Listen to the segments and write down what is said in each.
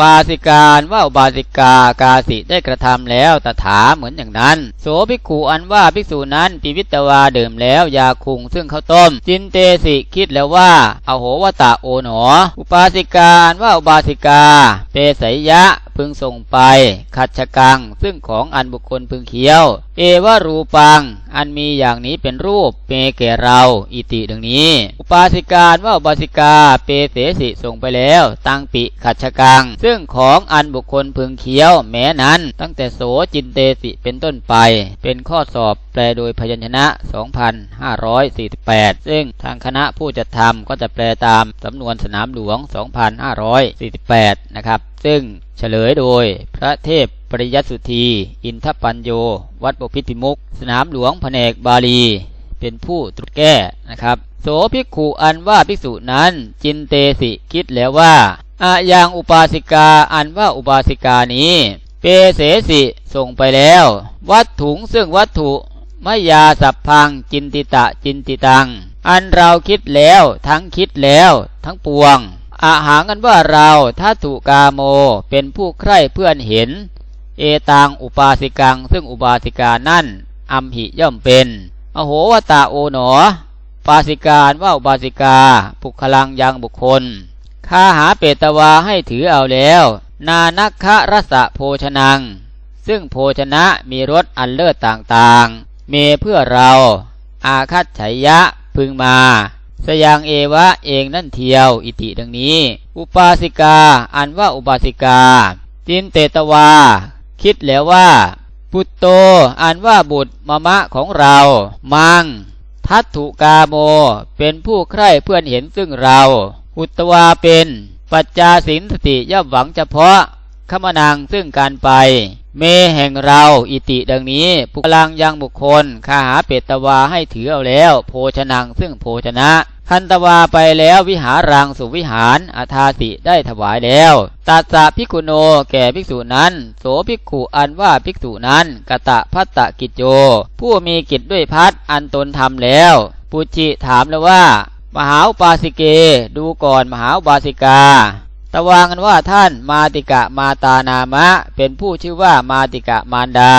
ปาสิการว่าอุบาสิกากาสิได้กระทำแล้วตถาเหมือนอย่างนั้น โสภิกขุอันว่าภิกษุนั้นปิวิตวาเดิมแล้วยาคุงซึ่งข้าวต้ม จินเตสิคิดแล้วว่าอโหวตาโอหนอ อุปาสิกาอันว่าอุบาสิกา เปสัยยะ พึงส่งไป ขัดชะกัง ซึ่งของอันบุคคลพึงเคี้ยว เอวารูปัง อันมีอย่างนี้เป็นรูป เปแก่เรา อิติดังนี้ อุปาสิการว่าอุปาสิกา เปเสสิส่งไปแล้ว ตังปิขัดชะกัง ซึ่งของอันบุคคลพึงเคี้ยว แม้นั้น ตั้งแต่โสจินเตสิเป็นต้นไป เป็นข้อสอบแปลโดยพยัญชนะ 2548 ซึ่งทางคณะผู้จัดทำก็จะแปลตามสำนวนสนามหลวง 2548 นะครับ ซึ่งเฉลยโดยพระเทพปริยัติสุธี อินทปัญโย วัดบพิตรพิมุก สนามหลวงแผนกบาลี เป็นผู้ตรุษแก้นะครับ โสภิกขุอันว่าภิกษุนั้น จินเตสิคิดแล้วว่าอะยังอุปาสิกาอันว่าอุปาสิกานี้ เปเสสิส่งไปแล้ว วัตถุงซึ่งวัตถุมยาสัพพังจินติตะจินติตัง อันเราคิดแล้วทั้งคิดแล้ว ทั้งปวง อาหารกันว่าเราทัตุกาโมเป็นผู้ใคร่เพื่อนเห็น เอตังอุปาสิกัง ซึ่งอุปาสิกานั่นอัมหิย่อมเป็น อโหวตาโอหนอ ปาสิการว่าอุปาสิกาปุคลังยังบุคคลข้าหาเปตวาให้ถือเอาแล้ว นานักคะรสะโภชนัง ซึ่งโภชนะมีรสอันเลิศต่างๆ เมเพื่อเรา อาคัตไฉยะพึงมา สยังเอวะเองนั่นเทียว อิติดังนี้ อุปาสิกา อันว่าอุปาสิกา จินเตตวา คิดแล้วว่าปุตโต อันว่าบุตรมะมะของเรา มัง ทัตถุกาโม เป็นผู้ใคร่เพื่อนเห็นซึ่งเรา อุตวาเป็น ปัจจาสินสติย่อมหวังเฉพาะขมนางซึ่งการไป เมแห่งเราอิติดังนี้ปุกลังยังบุคคลข้าหาเปตตวาให้ถือเอาแล้ว โภชนังซึ่งโภชนะคันตวาไปแล้ววิหารังสุวิหารอาทาสิได้ถวายแล้วตัสสะพิกุโนแก่ภิกษุนั้น โสภิกขุอันว่าภิกษุนั้นกะตะพัตตะกิจโจ ผู้มีกิจด้วยพัดอันตนทำแล้ว ปุจิถามแล้วว่า มหาปาสิเก ดูก่อนมหาปาสิกา ตะวางกันว่าท่านมาติกะมาตานามะ เป็นผู้ชื่อว่ามาติกะมารดา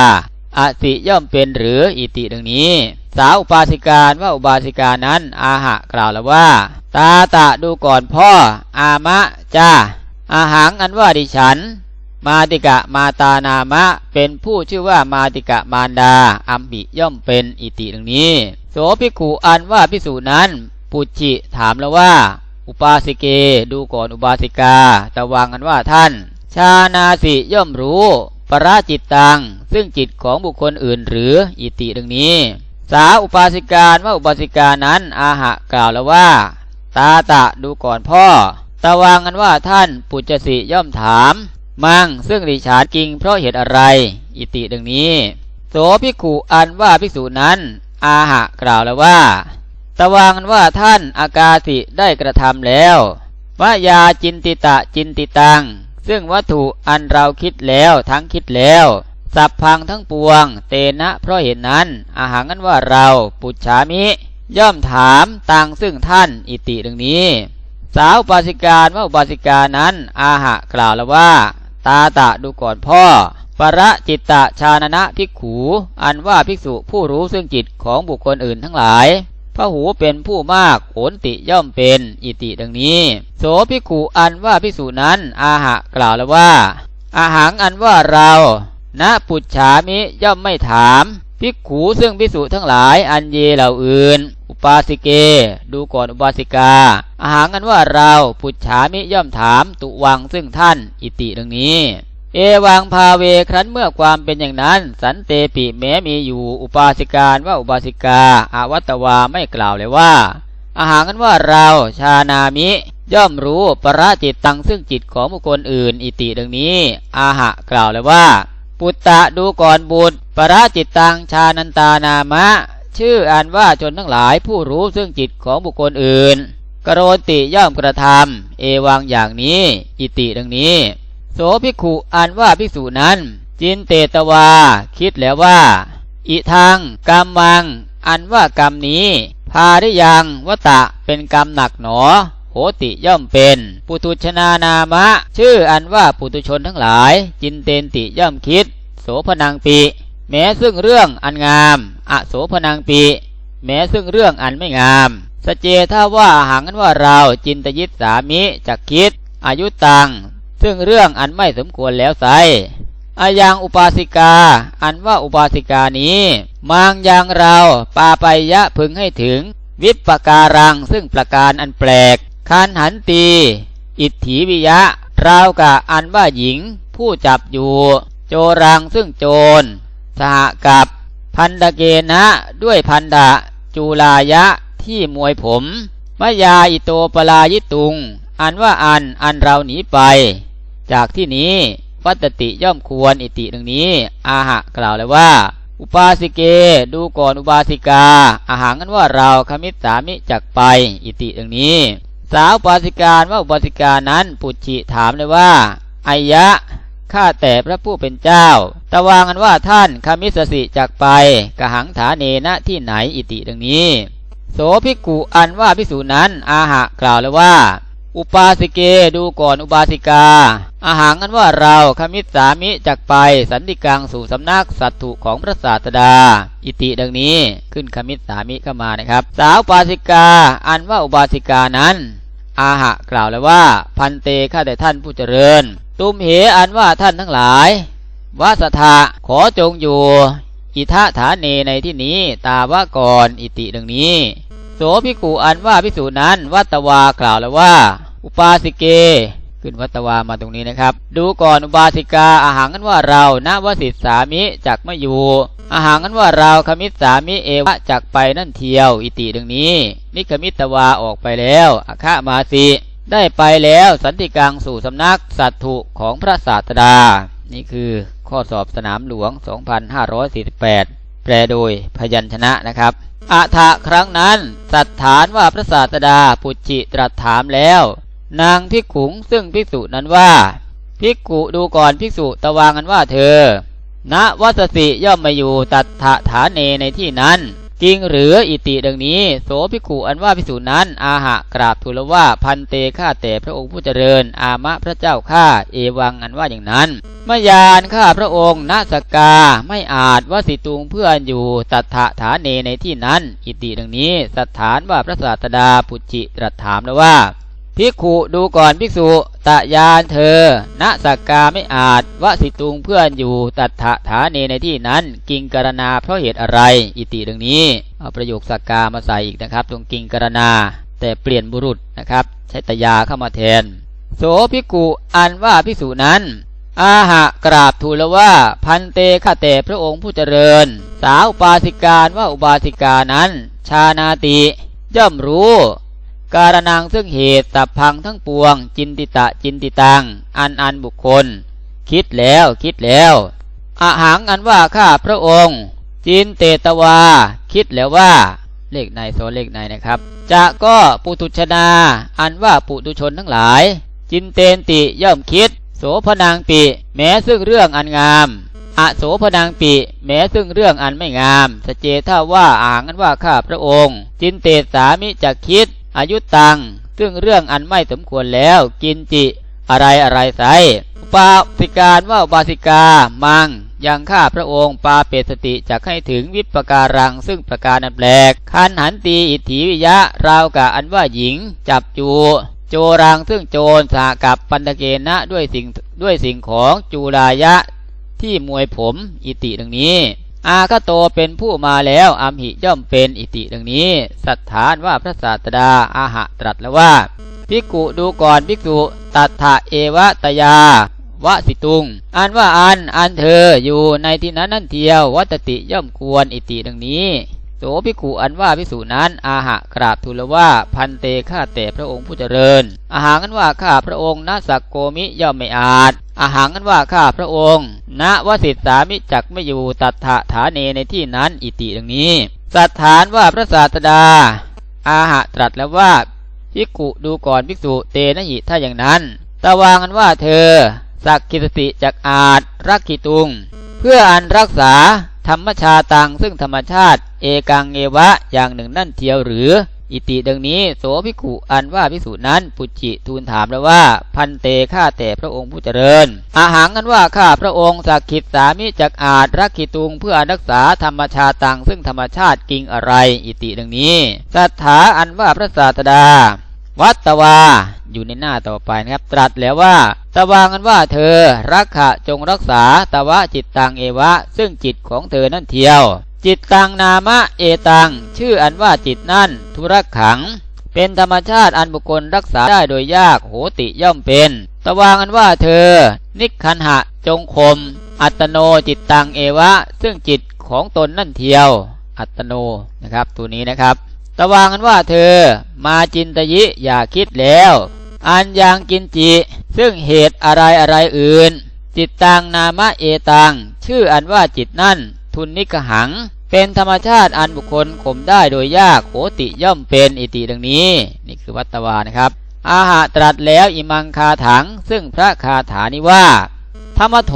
อสิย่อมเป็นหรืออิติดังนี้ สาวอุปาสิกาว่าอุบาสิกานั้นอาหะกล่าวแล้วว่า ตาตะดูก่อนพ่อ อามะจ้าอาหังอันว่าดิฉัน มาติกะมาตานามะ เป็นผู้ชื่อว่ามาติกะมารดา อัมปิย่อมเป็นอิติดังนี้ โสภิกขุอันว่าพิสูจนั้น ปุจิถามแล้วว่า อุปาสิเก ดูก่อนอุบาสิกาตะวางกันว่าท่าน ชานาสิย่อมรู้ปราจิตตัง ซึ่งจิตของบุคคลอื่นหรืออิติดังนี้ สาอุปาสิการว่าอุปาสิกานั้นอาหะกล่าวแล้วว่า ตาตะดูก่อนพ่อ ตะวางกันว่าท่านปุจจสิย่อมถาม มังซึ่งดิฉานกิงเพราะเหตุอะไร อิติดังนี้ โสภิกขุอันว่าภิกษุนั้น อาหะกล่าวแล้วว่า ตะวางันว่าท่านอากาสิได้กระทำแล้ววายาจินติตะจินติตัง ซึ่งวัตถุอันเราคิดแล้วทั้งคิดแล้ว สับพังทั้งปวง เตนะ เพราะเหตุนั้น อาหารกันว่าเราปุจฉามิ ย่อมถามตังซึ่งท่านอิติดังนี้ สาวปาสิการว่าปาสิกานั้น อาหะกล่าวแล้วว่า ตาตะดูก่อนพ่อประจิตตะชานะนะภิกขู อันว่าภิกษุผู้รู้ซึ่งจิตของบุคคลอื่นทั้งหลาย ระหูเป็นผู้มากโขนติย่อมเป็นอิติดังนี้ โสภิกขุอันว่าภิกษุนั้น อาหะกล่าวแล้วว่า อาหังอันว่าเราณปุจฉามิย่อมไม่ถามภิกขูซึ่งภิกษุทั้งหลายอันเยเหล่าอื่น อุปาสิเก ดูก่อนอุบาสิกา อาหารกันว่าเรา ปุจฉามิย่อมถาม ตุวังซึ่งท่าน อิติดังนี้ เอวังพาเวครั้นเมื่อความเป็นอย่างนั้น สันเตปิแม้มีอยู่อุปาสิการว่าอุบาสิกาอาวัตวาไม่กล่าวเลยว่า อาหารกันว่าเราชานามิ ย่อมรู้ปราจิตตังซึ่งจิตของบุคคลอื่น อิติดังนี้ อาหะกล่าวเลยว่า ปุตตะดูก่อนบุตรปราจิตตังชานันตานามะ ชื่ออันว่าชนทั้งหลายผู้รู้ซึ่งจิตของบุคคลอื่นกโรติย่อมกระทำเอวังอย่างนี้ อิติดังนี้ โสภิกขุอันว่าภิกษุนั้น จินเตตวา คิดแล้วว่า อิทังกรรมัง อันว่ากรรมนี้ พาได้ยังวตะเป็นกรรมหนักหนอ โหติย่อมเป็น ปุตุชนานามะ ชื่ออันว่าปุตุชนทั้งหลาย จินเตนติย่อมคิด โสพนังปีแม้ซึ่งเรื่องอันงาม อโสพนังปีแม้ซึ่งเรื่องอันไม่งาม สเจถ้าว่าหังกันว่าเราจินตยิตสามิจักคิดอายุตัง ซึ่งเรื่องอันไม่สมควรแล้วไซอายังอุปาสิกา อันว่าอุปาสิกานี้ มางยังเราปาไปยะพึงให้ถึง วิปปการังซึ่งประการอันแปลกคานหันตี อิทธิวิยะราวกะอันว่าหญิง ผู้จับอยู่ โจรังซึ่งโจร สหกับ พันดเกนะด้วยพันดะจูลายะที่มวยผมมยาอิโตปลายิตุง อันว่าอันอันเราหนีไป จากที่นี้วัตติย่อมควรอิติหนึ่งนี้ อาหะกล่าวเลยว่า อุปาสิเก ดูก่อนอุบาสิกา อาหารกันว่าเราคมิตสามิจักไป อิติหนึ่งนี้ สาวปาสิการว่าอุปาสิกานั้นปุจิถามเลยว่าอายะข้าแต่พระผู้เป็นเจ้า ตะวางันว่าท่านคมิสสิจักไปกะหังฐานเนนะที่ไหนอิติดังนี้ โสภิกุอันว่าพิสูจนั้นอาหะกล่าวเลยว่า อุปาสิเกดูก่อนอุบาสิกา อาหารกันว่าเราคมิสามิจักไปสันติกังสู่สำนักสัตถุของพระศาสดา อิติดังนี้ขึ้นคมิสามิเข้ามานะครับ สาวปาสิกา อันว่าอุบาสิกานั้น อาหะกล่าวเลยว่า พันเตข้าแต่ท่านผู้เจริญ ตุมเหอันว่าท่านทั้งหลายวาสธาขอจงอยู่ อิทะฐานเนในที่นี้ ตาวะกรอิติดังนี้ ภิกุอันว่าพิสูจนั้น วัตวากล่าวแล้วว่า อุปาสิเก ขึ้นวัตวามาตรงนี้นะครับ ดูก่อนอุบาสิกาอาหารกันว่าเราณวสิทธสามิจักไม่อยู่อาหารกันว่าเราคมิตสามิเอวะจักไปนั่นเทียว อิติดังนี้ นิคมิตวาออกไปแล้วอาคามาสีได้ไปแล้วสันติกังสู่สำนักสัตถุของพระศาสดา นี่คือข้อสอบสนามหลวง 2548 แปลโดยพยัญชนะนะครับ อัฐะครั้งนั้น สัตฐานว่าพระศาสดาปุจิตรัสถามแล้ว นางพิกขุงซึ่งภิกษุนั้นว่าภิกขุดูก่อนภิกษุตะวางกันว่าเธอณวัสสิย่อมมาอยู่ตัดถะฐานเนในที่นั้น จริงหรืออิติดังนี้ โสภิกขุอันว่าพิสูจนั้น อาหะกราบทูลว่าพันเตข้าแต่พระองค์ผู้เจริญ อามะพระเจ้าข้าเอวังอันว่าอย่างนั้นเมยานข้าพระองค์นาสกกาไม่อาจว่าสิตุงเพื่อนอยู่ตัทธาฐานเนในที่นั้น อิติดังนี้สถานว่าพระศาสดาปุจจิตรัสถามแล้วว่า ภิกขุดูก่อนภิกษุตะยานเธอ ณสักกาไม่อาจวสิตุงเพื่อนอยู่ตัดถะฐานเนในที่นั้น กิงกรณาเพราะเหตุอะไร อิติดังนี้ เอาประโยคสักกามาใส่อีกนะครับ ตรงกิงกรณา แต่เปลี่ยนบุรุษนะครับ ใช้ตยาเข้ามาแทน โสภิกขุอันว่าภิกษุนั้น อาหะกราบทูลว่าพันเตฆาแต่พระองค์ผู้เจริญ สาวปาสิการว่าอุบาสิกานั้น ชานาติย่อมรู้ การนังซึ่งเหตุตับพังทั้งปวง จินติตะจินติตัง อันอันบุคคล คิดแล้วคิดแล้วอาหังอันว่าข้าพระองค์ จินเตตวา คิดแล้วว่าเลขในโซเลขในนะครับ จะก็ปุตุชนา อันว่าปุตุชนทั้งหลาย จินเตนติย่อมคิด โสพนางปิ แม้ซึ่งเรื่องอันงามอโสพนางปิ แม้ซึ่งเรื่องอันไม่งาม สเจถ้าว่าอ่างอันว่าข้าพระองค์ จินเตสามิจะคิด อายุตัง ซึ่งเรื่องอันไม่สมควรแล้ว กินจิอะไรอะไรไซอุปาสิการว่าปาสิกา มัง ยังข้าพระองค์ปาเปสติจะให้ถึงวิปการัง ซึ่งประการอันแปลก คันหันตีอิทธิวิยะ ราวกะอันว่าหญิง จับจู โจรังซึ่งโจรสากับปันตะเกณะด้วยสิ่งด้วยสิ่งของจูรายะที่มวยผมอิติดังนี้ อาคโตเป็นผู้มาแล้วอัมหิย่อมเป็นอิติดังนี้ สัทธานว่าพระศาสดาอาหะตรัสแล้วว่าภิกขุดูก่อนภิกษุตัทธะเอวะตยาวะสิตุง อันว่าอัน อันเธออยู่ในที่นั้นนั่นเทียววัตติย่อมควรอิติดังนี้โสภิกขุอันว่าภิกษุนั้น อาหะกราบทูลว่าพันเตข้าแต่พระองค์ผู้เจริญ อาหารกันว่าข้าพระองค์นาสักโกมิย่อมไม่อาจ อาหารกันว่าข้าพระองค์ ณวสิทธามิจักไม่อยู่ตัทธฐานเนในที่นั้นอิติดังนี้ สัทธานว่าพระศาสดา อาหะตรัสแล้วว่าภิกุดูก่อนภิกษุเตนะหิถ้าอย่างนั้น ตะวางกันว่าเธอ สักกิตติจักอาจรักขิตุง เพื่ออันรักษาธรรมชาตังซึ่งธรรมชาติ เอกังเอวะอย่างหนึ่งนั่นเทียวหรือ อิติดังนี้ โสภิกขุอันว่าภิกษุนั้น ปุจิทูลถามแล้วว่า พันเตข้าแต่พระองค์ผู้เจริญ อาหารกันว่าข้าพระองค์สักขิดสามิจักอาจรักขิตุงเพื่อรักษาธรรมชาติตังซึ่งธรรมชาติกิงอะไร อิติดังนี้สัทธาอันว่าพระศาสดา วัตตวาอยู่ในหน้าต่อไปนะครับ ตรัสแล้วว่าตวางันว่าเธอรักขะจงรักษาตวะจิตตังเอวะ ซึ่งจิตของเธอนั่นเทียว จิตตังนามะเอตัง ชื่ออันว่าจิตนั่นทุรขัง เป็นธรรมชาติอันบุคคลรักษาได้โดยยากโหติย่อมเป็น ตวางันว่าเธอ นิคันหะจงคม อัตโนจิตตังเอวะ ซึ่งจิตของตนนั่นเทียว อัตโนนะครับ ตัวนี้นะครับ ตวางันว่าเธอ มาจินตยิอย่าคิดแล้วอันยังกินจิ ซึ่งเหตุอะไรอะไรอื่น จิตตังนามะเอตัง ชื่ออันว่าจิตนั่น ทุนนิกหัง เป็นธรรมชาติอันบุคคลข่มได้โดยยากโหติย่อมเป็นอิติดังนี้ นี่คือวัตตวานะครับ อาหะตรัสแล้วอิมังคาถัง ซึ่งพระคาถานี้ว่า ธรรมโถ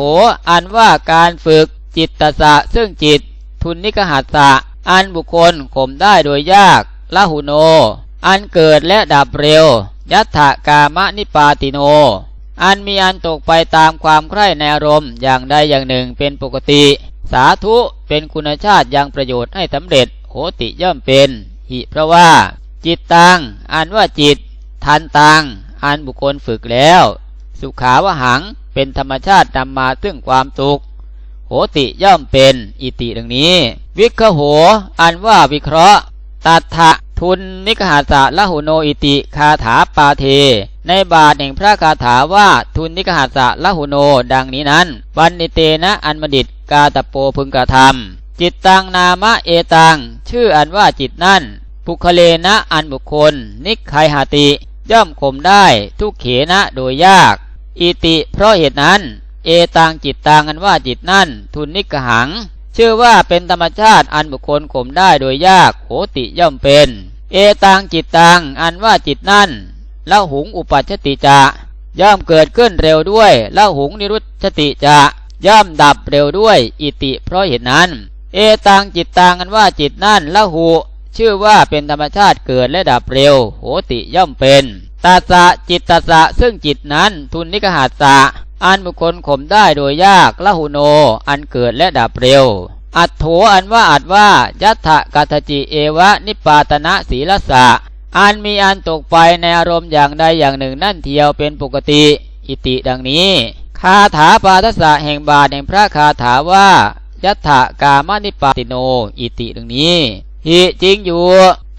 อันว่าการฝึกจิตตสะซึ่งจิต ทุนนิกหัสสะอันบุคคลข่มได้โดยยากละหุโน อันเกิดและดับเร็ว ยัตถกามนิปาติโน อันมีอันตกไปตามความใคร่ในอารมณ์อย่างใดอย่างหนึ่งเป็นปกติ สาธุเป็นคุณชาติยังประโยชน์ให้สำเร็จโหติย่อมเป็นหิเพราะว่า จิตตังอันว่าจิต ทันตังอันบุคคลฝึกแล้ว สุขาวหังเป็นธรรมชาตินำมาซึ่งความสุขโหติย่อมเป็นอิติดังนี้ วิคโหอันว่าวิเคราะห์ตัทธะทุนนิกหาสะละหุโนอิติคาถาปาเท ในบาทแห่งพระคาถาว่าทุนนิกหาสะละหุโนดังนี้นั้น วันนิเตนะอันมดิต กาตะโปพึงกระทำจิตตังนามะเอตัง ชื่ออันว่าจิตนั่นปุคเลนะอันบุคคล นิกไคหาติ ย่อมข่มได้ทุกเขนะโดยยากอิติเพราะเหตุนั้น เอตังจิตตังอันว่าจิตนั่น ทุนนิกหัง ชื่อว่าเป็นธรรมชาติอันบุคคลข่มได้โดยยากโหติย่อมเป็น เอตังจิตตังอันว่าจิตนั่นละหุงอุปัชชติจะย่อมเกิดขึ้นเร็วด้วยละหุงนิรุตชติจะ ย่อมดับเร็วด้วย อิติเพราะเหตุนั้น เอตังจิตตังอันว่าจิตนั่นละหุชื่อว่าเป็นธรรมชาติเกิดและดับเร็ว โหติย่อมเป็นตาสะจิตตาสะซึ่งจิตนั้นทุนนิกหัสสะอันบุคคลข่มได้โดยยากละหุโน อันเกิดและดับเร็ว อัตโถอันว่าอัดว่ายัตถกัตจิเอวะนิปาตนะศีลสะอันมีอันตกไปในอารมณ์อย่างใดอย่างหนึ่งนั่นเทียวเป็นปกติ อิติดังนี้ คาถาปาทสะแห่งบาทแห่งพระคาถาว่ายัตถกามนิปาติโน อิติดังนี้หิจริงอยู่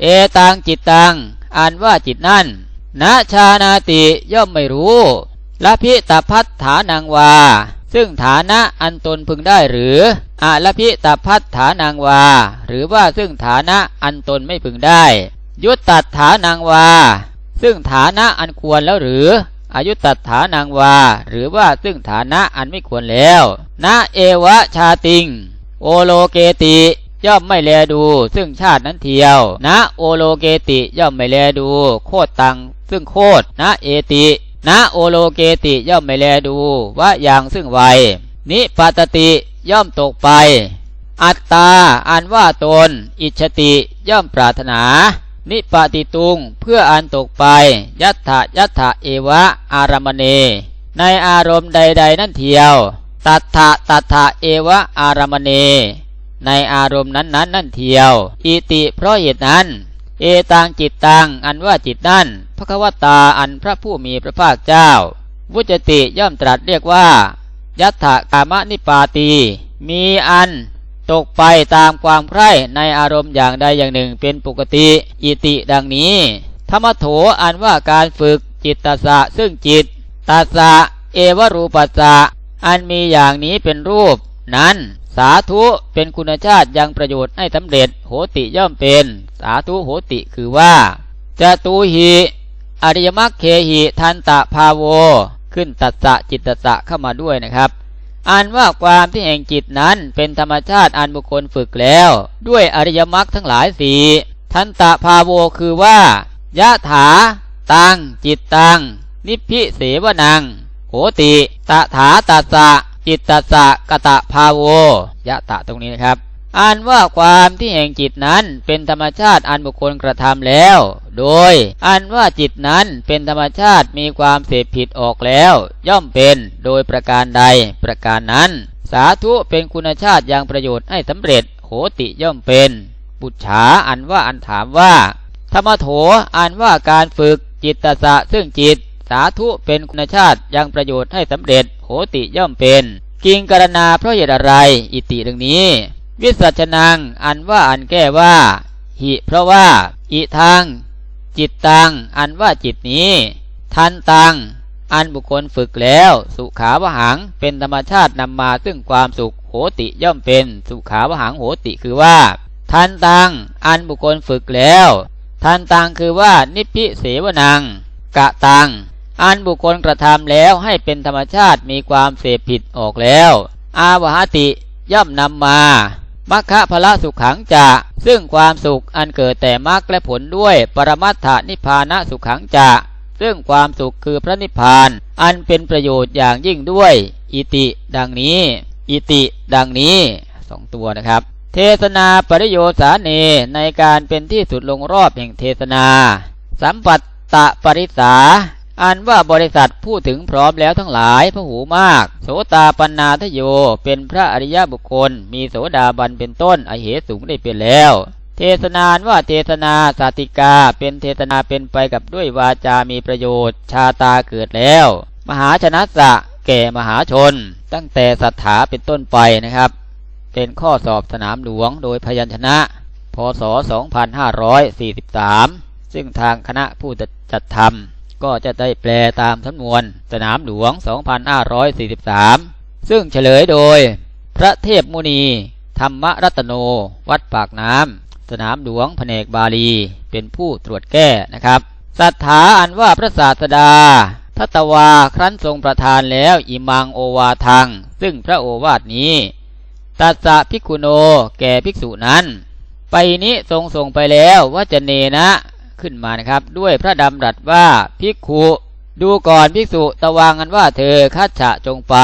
เอตังจิตตังอันว่าจิตนั่นนาชานาติย่อมไม่รู้ละพิตพัฒฐานังวา ซึ่งฐานะอันตนพึงได้หรืออะละพิตพัฒฐานังวา หรือว่าซึ่งฐานะอันตนไม่พึงได้ ยุตตัดฐานังวา ซึ่งฐานะอันควรแล้วหรือ อายุตัดฐานังวา หรือว่าซึ่งฐานะอันไม่ควรแล้วนะเอวะชาติง โอโลเกติย่อมไม่แลดู ซึ่งชาตินั้นเทียว นะโอโลเกติย่อมไม่แลดู โคตตัง ซึ่งโคตนะเอตินะโอโลเกติย่อมไม่แลดูว่าอย่างซึ่งไวนิปัตติย่อมตกไป อัตตาอันว่าตน อิชติย่อมปรารถนา นิปติตุง เพื่ออันตกไป ยัตถะยัตถะเอวะ อารามเน ในอารมณ์ใด ๆ นั่นเทียว ตัทธะตัทธะเอวะ อารามเน ในอารมณ์นั้นนั้นนั่นเทียว อิติเพราะเหตุนั้น เอตังจิตตัง อันว่าจิตนั่น พระควตาอันพระผู้มีพระภาคเจ้า วุจติย่อมตรัสเรียกว่า ยัตถกามนิปาตี มีอัน ตกไปตามความใคร่ในอารมณ์อย่างใดอย่างหนึ่งเป็นปกติ อิติดังนี้ ธรรมโถอันว่าการฝึกจิตตสะซึ่งจิตตัสะเอวรูปัสสะอันมีอย่างนี้เป็นรูป นั้นสาธุเป็นคุณชาติยังประโยชน์ให้สำเร็จโหติย่อมเป็น สาธุโหติคือว่าจะตูหีอริยมรรคเคหิทันตะภาโว ขึ้นตัสสะจิตตสะเข้ามาด้วยนะครับ อันว่าความที่แห่งจิตนั้นเป็นธรรมชาติอันบุคคลฝึกแล้ว ด้วยอริยมรรคทั้งหลายสี่ทันตะภาโวคือว่ายะถา ตัง จิตตัง นิพิเสวนังโหติตถาตัสสะจิตตสะกะตะภาโวยะตะตรงนี้นะครับ อันว่าความที่แห่งจิตนั้นเป็นธรรมชาติอันบุคคลกระทำแล้ว โดย อันว่าจิตนั้นเป็นธรรมชาติมีความเสพผิดออกแล้ว ย่อมเป็นโดยประการใดประการนั้น สาธุเป็นคุณชาติอย่างประโยชน์ให้สำเร็จโหติย่อมเป็นบุจฉาอันว่าอันถามว่า ธรรมโถอันว่าการฝึกจิตตสะซึ่งจิต สาธุเป็นคุณชาติยังประโยชน์ให้สำเร็จโหติย่อมเป็น กิงกรณาเพราะเหตุอะไร อิติดังนี้ วิสัชนัง อันว่าอันแก้ว่า หิ เพราะว่า อิทาง จิตตัง อันว่าจิตนี้ ทันตัง อันบุคคลฝึกแล้ว สุขาวหัง เป็นธรรมชาตินำมาซึ่งความสุขโหติย่อมเป็น สุขาวหังโหติคือว่า ทันตัง อันบุคคลฝึกแล้ว ทันตังคือว่า นิพิเสวนัง กะตัง อันบุคคลกระทำแล้วให้เป็นธรรมชาติมีความเสพผิดออกแล้ว อาวหติย่อมนำมา มัคคะพละสุขขังจะ ซึ่งความสุขอันเกิดแต่มรรคและผลด้วย ปรมัตถนิพพานะสุขขังจะ ซึ่งความสุขคือพระนิพพาน อันเป็นประโยชน์อย่างยิ่งด้วย อิติ ดังนี้ อิติ ดังนี้สองตัวนะครับ เทศนาปริโยสาเนในการเป็นที่สุดลงรอบแห่งเทศนา สัมปัตตะปริสา อันว่าบริษัทพูดถึงพร้อมแล้วทั้งหลายพระหูมาก โสตาปันนาทโย เป็นพระอริยบุคคล มีโสดาบันเป็นต้นอเหสูงได้เป็นแล้วเทศนานว่าเทศนาสาติกาเป็นเทศนาเป็นไปกับด้วยวาจามีประโยชน์ ชาตาเกิดแล้ว มหาชนะสะแก่มหาชน ตั้งแต่สัทธาเป็นต้นไปนะครับ เป็นข้อสอบสนามหลวงโดยพยัญชนะ พศ 2543 ซึ่งทางคณะผู้จัดทำ ก็จะได้แปลตามสำนวนสนามหลวง 2543 ซึ่งเฉลยโดย พระเทพมุนี ธรรมรัตโน วัดปากน้ำสนามหลวงแผนกบาลี เป็นผู้ตรวจแก้นะครับสัทธาอันว่าพระศาสดาทัตวาครั้นทรงประทานแล้วอิมังโอวาทัง ซึ่งพระโอวาทนี้ตัสสะภิกขุโนแก่ภิกษุนั้น ไปนี้ทรงส่งไปแล้วว่าจะเนนะ ขึ้นมานะครับ ด้วยพระดำรัสว่าภิกขุดูก่อนภิกษุตะวางันว่าเธอคัดฉะจงไป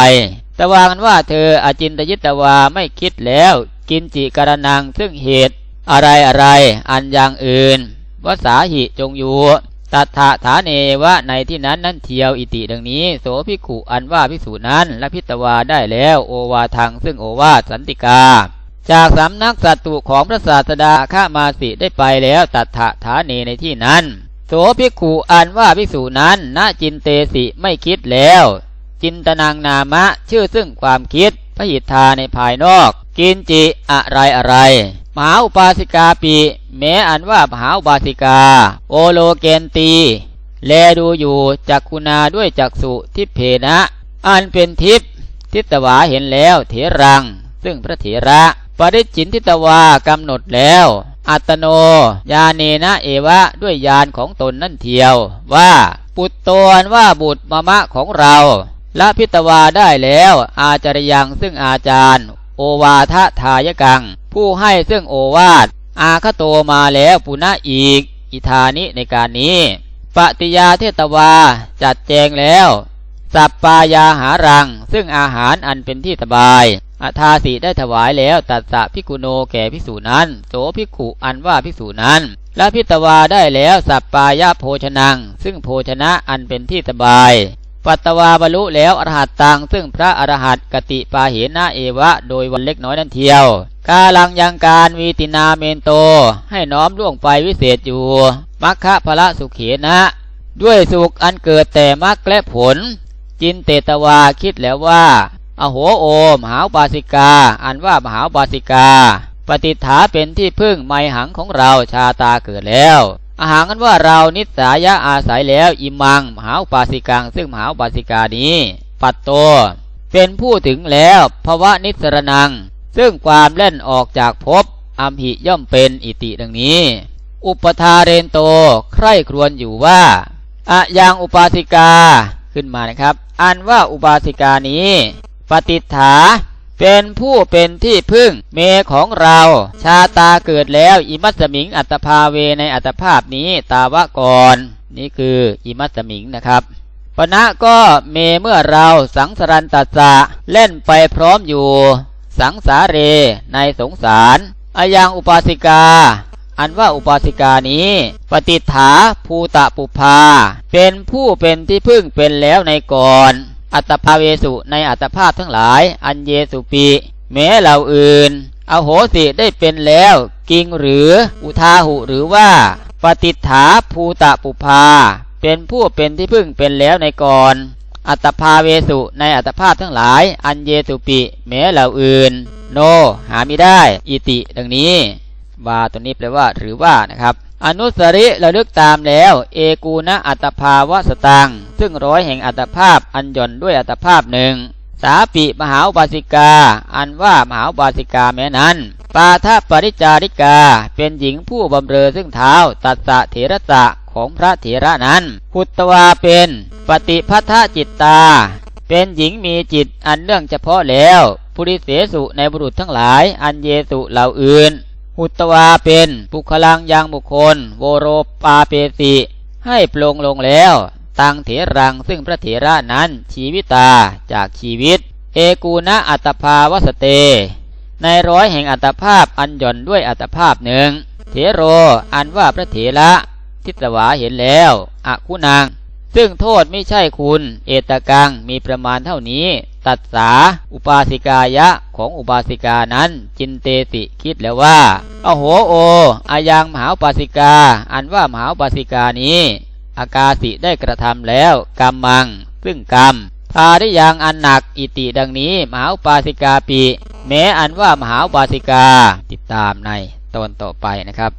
ตะวางันว่าเธออาจินตยิตวาไม่คิดแล้ว กินจิการนังซึ่งเหตุ อะไรอะไร อันอย่างอื่นวสาหิจงอยู่ตัถะฐานเนวะในที่นั้นนั้นเทียวอิติดังนี้ โสภิกขุอันว่าภิกษุนั้นและพิตวาได้แล้ว โอวาทังซึ่งโอวาสันติกา จากสำนักสัตตุของพระศาสดาข้ามาสิได้ไปแล้วตัถะฐานเนในที่นั้นโสภิกขุอันว่าภิกษุนั้นณจินเตสิไม่คิดแล้ว จินตนางนามะชื่อซึ่งความคิดพระหิทธาในภายนอก กินจิอะไรอะไรมหาอุปาสิกาปีแม้อันว่ามหาอุปาสิกา โอโลเกนตี แลดูอยู่จักคุณาด้วยจักสุทิเพนะ อันเป็นทิพทิตวาเห็นแล้วเถรัง ซึ่งพระเถระ ปริจินทิตวากำหนดแล้ว อัตโน ยาเนนะเอวะด้วยยานของตนนั่นเทียว ว่าปุตโตนว่าบุตรมะมะของเราละพิตวาได้แล้ว อาจารยังซึ่งอาจารย์ โอวาทะทายกัง ผู้ให้ซึ่งโอวาท อาคโตมาแล้วปุณะอีก อิธานิในการนี้ปฏิยาเทตวาจัดแจงแล้ว สัปปายาหารัง ซึ่งอาหารอันเป็นที่สบายอาทาสีได้ถวายแล้วตัดสะพิกุโนแก่พิสูนั้น โสพิกุอันว่าพิสูนั้น และพิตวาได้แล้วสัปปายาโภชนัง ซึ่งโภชนะอันเป็นที่สบาย ปัตตวาบรรลุแล้วอรหัตตังซึ่งพระอรหัตกติปาเหนาเอวะ โดยวันเล็กน้อยนั่นเทียว กาลังยังการวีตินาเมนโต ให้น้อมล่วงไปวิเศษอยู่มัคคะพระสุเขนะ ด้วยสุขอันเกิดแต่มรรคและผล จินเตตวาคิดแล้วว่า อโหโอมหาบาสิกา อันว่ามหาบาสิกา ปฏิฐาเป็นที่พึ่งไมหังของเราชาตาเกิดแล้วอาหารกันว่าเรานิสายะอาศัยแล้วอิมังมหาปาสิกัง ซึ่งมหาปาสิกานี้ ปัตโต เป็นผู้ถึงแล้วภวะนิสรนัง ซึ่งความเล่นออกจากภพอัมหิย่อมเป็นอิติดังนี้ อุปทาเรนโต ใคร่ครวญอยู่ว่าอะยังอุปาสิกา ขึ้นมานะครับ อันว่าอุปาสิกานี้ปฏิฐาเป็นผู้เป็นที่พึ่งเมของเรา ชาตาเกิดแล้วอิมัสมิงอัตภาเวในอัตภาพนี้ตาวะก่อนนี่คืออิมัสมิงนะครับปณะก็เมเมื่อเราสังสรันตัสสะเล่นไปพร้อมอยู่ สังสาเรในสงสารอายังอุปาสิกา อันว่าอุปาสิกานี้ ปฏิฐาภูตะปุภา เป็นผู้เป็นที่พึ่งเป็นแล้วในก่อน อัตภาเวสุในอัตภาพทั้งหลาย อันเยสุปีแม้เหล่าอื่น อโหสิได้เป็นแล้ว กิงหรืออุทาหุหรือว่า ปฏิฐาภูตะปุภา เป็นผู้เป็นที่พึ่งเป็นแล้วในก่อน อัตภาเวสุในอัตภาพทั้งหลาย อันเยสุปิแม้เหล่าอื่น โน หาไม่ได้ อิติดังนี้ วาตัวนี้แปลว่าหรือว่านะครับ อนุสริระลึกตามแล้ว เอกูณอัตภาวะสตัง ซึ่งร้อยแห่งอัตภาพอันย่อนด้วยอัตภาพหนึ่งสาปิมหาบาสิกา อันว่ามหาบาสิกาแม้นั้น ปาทปริจาริกา เป็นหญิงผู้บำเรอซึ่งเท้า ตัสสะเถระสะของพระเถระนั้นพุตวาเป็น ปฏิพัทธจิตตา เป็นหญิงมีจิตอันเนื่องเฉพาะแล้วปุริเสสุในบุรุษทั้งหลาย อันเยสุเหล่าอื่น หุตวาเป็นปุคลังยังบุคคล โวโรปาเปสิให้ปลงลงแล้ว ตังเถรังซึ่งพระเถระนั้นชีวิตาจากชีวิต เอกูณอัตภาวสเต ในร้อยแห่งอัตภาพอันหย่อนด้วยอัตภาพหนึ่ง เถโรอันว่าพระเถระทิสวาเห็นแล้วอคุณัง ซึ่งโทษไม่ใช่คุณ เอตกังมีประมาณเท่านี้ ตัดสา อุปาสิกายะของอุบาสิกานั้น จินเตสิคิดแล้วว่า อโหโอ อายังมหาอุปาสิกา อันว่ามหาอุปาสิกานี้ อากาสิได้กระทำแล้วกรรมมัง ซึ่งกรรมพาได้ยังอันหนักอิติดังนี้ มหาอุปาสิกาปีแม้อันว่ามหาอุปาสิกาติดตามในตอนต่อไปนะครับ